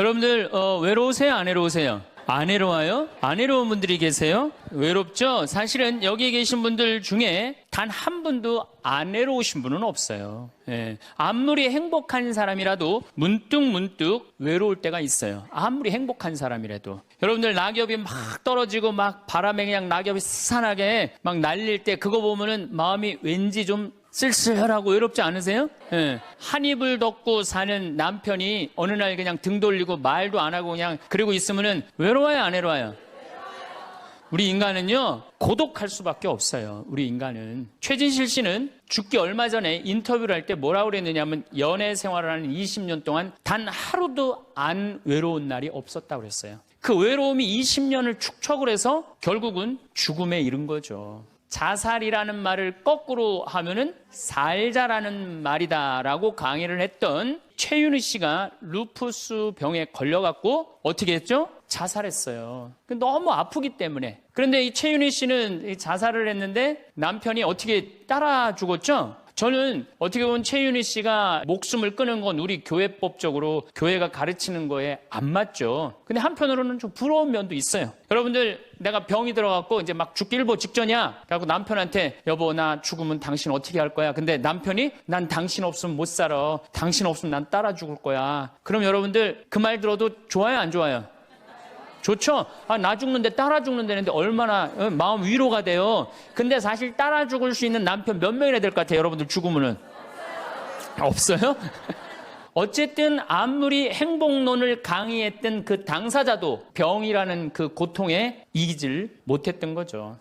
여러분들 어, 외로우세요? 안 외로우세요? 안 외로워요? 안 외로운 분들이 계세요? 외롭죠? 사실은 여기 계신 분들 중에 단 한 분도 안 외로우신 분은 없어요. 예. 아무리 행복한 사람이라도 문득 문득 외로울 때가 있어요. 아무리 행복한 사람이라도. 여러분들 낙엽이 막 떨어지고 막 바람에 그냥 낙엽이 스산하게 막 날릴 때 그거 보면은 마음이 왠지 좀 쓸쓸하고 외롭지 않으세요? 예. 한 입을 덮고 사는 남편이 어느 날 그냥 등 돌리고 말도 안 하고 그냥 그러고 있으면은 외로워요, 안 외로워요? 우리 인간은요, 고독할 수밖에 없어요. 우리 인간은. 최진실 씨는 죽기 얼마 전에 인터뷰를 할 때 뭐라고 그랬느냐면 연애 생활을 하는 20년 동안 단 하루도 안 외로운 날이 없었다고 그랬어요. 그 외로움이 20년을 축적을 해서 결국은 죽음에 이른 거죠. 자살이라는 말을 거꾸로 하면은 살자라는 말이다라고 강의를 했던 최윤희 씨가 루푸스 병에 걸려갖고 어떻게 했죠? 자살했어요. 그 너무 아프기 때문에. 그런데 이 최윤희 씨는 이 자살을 했는데 남편이 어떻게 따라 죽었죠? 저는 어떻게 보면 최윤희 씨가 목숨을 끊은 건 우리 교회법적으로 교회가 가르치는 거에 안 맞죠. 근데 한편으로는 좀 부러운 면도 있어요. 여러분들 내가 병이 들어갖고 이제 막 죽기 일보 직전이야. 그래갖고 남편한테 여보 나 죽으면 당신 어떻게 할 거야? 근데 남편이 난 당신 없으면 못 살아. 당신 없으면 난 따라 죽을 거야. 그럼 여러분들 그 말 들어도 좋아요 안 좋아요? 좋죠? 아, 나 죽는데 따라 죽는다는데 얼마나 어, 마음 위로가 돼요. 근데 사실 따라 죽을 수 있는 남편 몇 명이나 될 것 같아요, 여러분들 죽으면은. 없어요? 어쨌든 아무리 행복론을 강의했던 그 당사자도 병이라는 그 고통에 이기질 못했던 거죠.